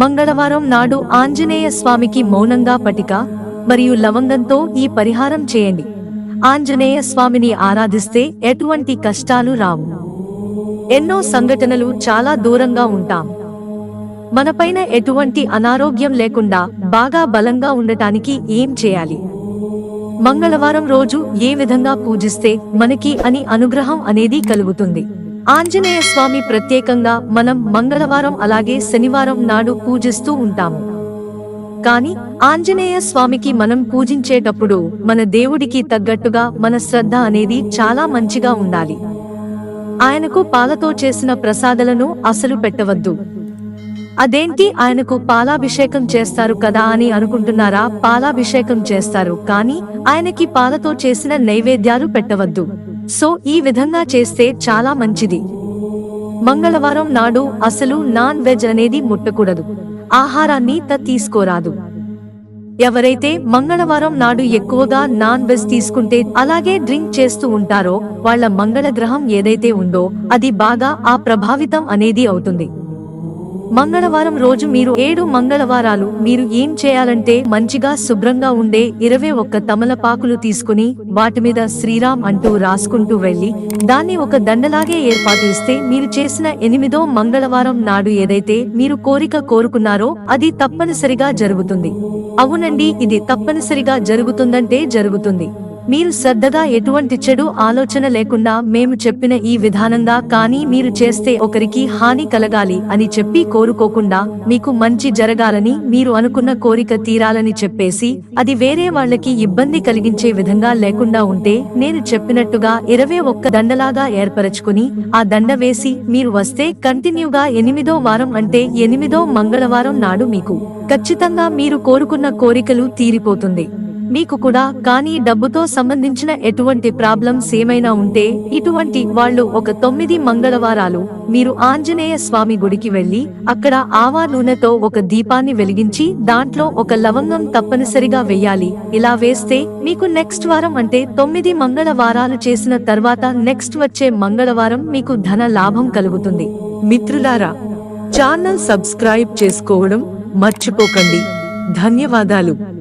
మంగళవారం నాడు ఆంజనేయ స్వామికి మౌనంగా పటిక మరియు లవంగంతో ఈ పరిహారం చేయండి. ఆంజనేయ స్వామిని ఆరాధిస్తే ఎటువంటి కష్టాలు రావు. ఎన్నో సంఘటనలు చాలా దూరంగా ఉంటాం. మనపైన ఎటువంటి అనారోగ్యం లేకుండా బాగా బలంగా ఉండటానికి ఏం చేయాలి? మంగళవారం రోజు ఏ విధంగా పూజిస్తే మనకి అని అనుగ్రహం అనేది కలుగుతుంది. ఆంజనేయ స్వామి ప్రత్యేకంగా మనం మంగళవారం అలాగే శనివారం నాడు పూజిస్తూ ఉంటాము. కాని ఆంజనేయ స్వామికి మనం పూజించేటప్పుడు మన దేవుడికి తగ్గట్టుగా మన శ్రద్ధ అనేది చాలా మంచిగా ఉండాలి. ఆయనకు పాలతో చేసిన ప్రసాదాలను అసలు పెట్టవద్దు. అదేంటి ఆయనకు పాలాభిషేకం చేస్తారు కదా అని అనుకుంటున్నారా? పాలాభిషేకం చేస్తారు కానీ ఆయనకి పాలతో చేసిన నైవేద్యాలు పెట్టవద్దు. సో ఈ విధంగా చేస్తే చాలా మంచిది. మంగళవారం నాడు అసలు నాన్ వెజ్ అనేది ముట్టకూడదు. ఆహారాన్ని త తీసుకోరాదు. ఎవరైతే మంగళవారం నాడు ఎక్కువగా నాన్ వెజ్ తీసుకుంటే అలాగే డ్రింక్ చేస్తూ ఉంటారో వాళ్ళ మంగళ గ్రహం ఏదైతే ఉందో అది బాగా ఆ ప్రభావితం అనేది అవుతుంది. మంగళవారం రోజు మీరు ఏడు మంగళవారాలు మీరు ఏం చేయాలంటే మంచిగా శుభ్రంగా ఉండే ఇరవై ఒక్క తమలపాకులు తీసుకుని వాటి మీద శ్రీరామ్ అంటూ రాసుకుంటూ వెళ్ళి దాన్ని ఒక దండలాగే ఏర్పాటు ఇస్తే మీరు చేసిన ఎనిమిదో మంగళవారం నాడు ఏదైతే మీరు కోరిక కోరుకున్నారో అది తప్పనిసరిగా జరుగుతుంది. అవునండి ఇది తప్పనిసరిగా జరుగుతుందంటే జరుగుతుంది. మీరు శ్రద్ధగా ఎటువంటి చెడు ఆలోచన లేకుండా మేము చెప్పిన ఈ విధానంగా కానీ మీరు చేస్తే ఒకరికి హాని కలగాలి అని చెప్పి కోరుకోకుండా మీకు మంచి జరగాలని మీరు అనుకున్న కోరిక తీరాలని చెప్పేసి అది వేరే వాళ్ళకి ఇబ్బంది కలిగించే విధంగా లేకుండా ఉంటే నేను చెప్పినట్టుగా ఇరవై ఒక్క దండలాగా ఏర్పరచుకుని ఆ దండ వేసి మీరు వస్తే కంటిన్యూగా ఎనిమిదో వారం అంటే ఎనిమిదో మంగళవారం నాడు మీకు ఖచ్చితంగా మీరు కోరుకున్న కోరికలు తీరిపోతుంది. మీకు కూడా కానీ డబ్బుతో సంబంధించిన ఎటువంటి ప్రాబ్లమ్స్ ఏమైనా ఉంటే ఇటువంటి వాళ్ళు ఒక తొమ్మిది మంగళవారాలు మీరు ఆంజనేయ స్వామి గుడికి వెళ్ళి అక్కడ ఆవా నూనెతో ఒక దీపాన్ని వెలిగించి దాంట్లో ఒక లవంగం తప్పనిసరిగా వెయ్యాలి ఇలా వేస్తే మీకు నెక్స్ట్ వారం అంటే తొమ్మిది మంగళవారాలు చేసిన తర్వాత నెక్స్ట్ వచ్చే మంగళవారం మీకు ధన లాభం కలుగుతుంది. మిత్రులారా ఛానల్ సబ్స్క్రైబ్ చేసుకోవడం మర్చిపోకండి. ధన్యవాదాలు.